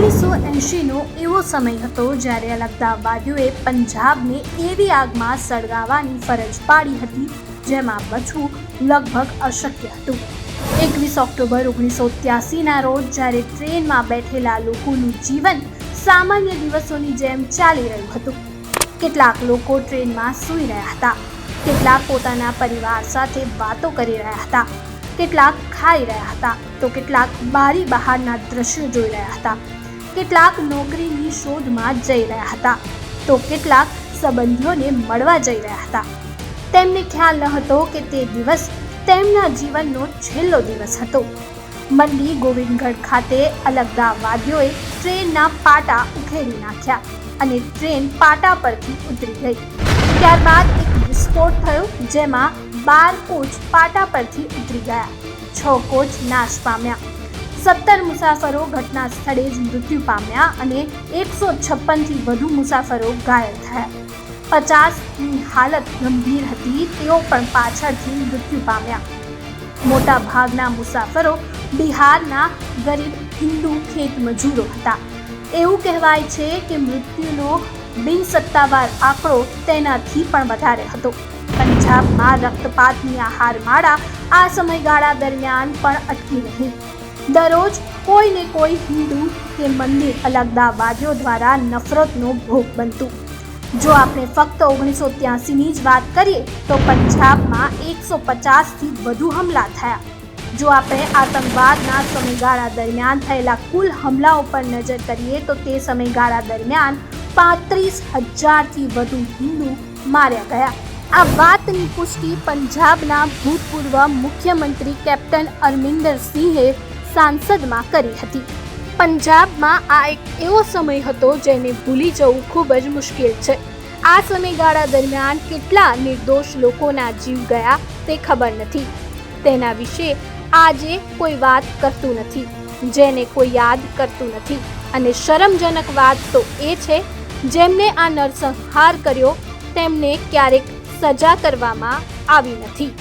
ઓગણીસો એંશીનો એવો સમય હતો જ્યારે અલગતાવાદીઓએ પંજાબને એવી આગમાં સળગાવવાની ફરજ પાડી હતી, જેમાં બચવું લગભગ અશક્ય હતું. એકવીસ ઓક્ટોબર ઓગણીસો ત્યાસીના રોજ જ્યારે ટ્રેનમાં બેઠેલા લોકોનું જીવન સામાન્ય દિવસોની જેમ ચાલી રહ્યું હતું. કેટલાક લોકો ટ્રેનમાં સૂઈ રહ્યા હતા. કેટલાક પોતાના પરિવાર સાથે વાતો કરી રહ્યા હતા. કેટલાક ખાઈ રહ્યા હતા. તો કેટલાક બારી બહારના દ્રશ્યો જોઈ રહ્યા હતા. કેટલાક નોકરીની શોધમાં જઈ રહ્યા હતા તો કેટલાક સંબંધીઓને મળવા જઈ રહ્યા હતા. તેમને ખ્યાલ ન હતો કે તે દિવસ તેમના જીવનનો છેલ્લો દિવસ હતો. મંડી ગોવિંદગઢ ખાતે અલગદાવાદીઓએ ટ્રેનના પાટા ઉખેરી નાખ્યા અને ટ્રેન પાટા પરથી ઉતરી ગઈ. ત્યારબાદ એક વિસ્ફોટ થયો જેમાં બાર કોચ પાટા પરથી ઉતરી ગયા. છ કોચ નાશ પામ્યા. સત્તર મુસાફરો ઘટના સ્થળે જ મૃત્યુ પામ્યા અને એકસો છપ્પનથી વધુ મુસાફરો ઘાયલ થયા. પચાસની હાલત ગંભીર હતી, તેઓ પણ પાછળથી મૃત્યુ પામ્યા. મોટા ભાગના મુસાફરો બિહારના ગરીબ હિન્દુ ખેત મજૂરો હતા. એવું કહેવાય છે કે મૃત્યુનો બિનસત્તાવાર આંકડો તેનાથી પણ વધારે હતો. પંજાબમાં રક્તપાતની આ હારમાળા આ સમયગાળા દરમિયાન પણ અટકી નહીં દરરોજ કોઈને કોઈ હિન્દુ કે મંદિર અલગદાવાદીઓ દ્વારા નફરતનો ભોગ બનતું. જો આપણે ફક્ત ઓગણીસો ત્યાસીની જ વાત કરીએ, તો પંજાબમાં એકસો પચાસથી વધુ હમલા થયા. જો આપણે આતંકવાદના સમયગાળા દરમિયાન થયેલા કુલ હમલાઓ પર નજર કરીએ, તો તે સમયગાળા દરમિયાન પાંત્રીસ હજારથી વધુ હિન્દુ માર્યા ગયા. આ વાતની પુષ્ટિ પંજાબના ભૂતપૂર્વ મુખ્યમંત્રી કેપ્ટન અરમિંદર સિંહે સાંસદમાં કરી હતી. પંજાબમાં આ એક એવો સમય હતો જેને ભૂલી જવું ખૂબ જ મુશ્કેલ છે. આ સમયગાળા દરમિયાન કેટલા નિર્દોષ લોકોના જીવ ગયા તે ખબર નથી. તેના વિશે આજે કોઈ વાત કરતું નથી, જેને કોઈ યાદ કરતું નથી. અને શરમજનક વાત તો એ છે, જેમને આ નરસંહાર કર્યો, તેમને ક્યારેક સજા કરવામાં આવી નથી.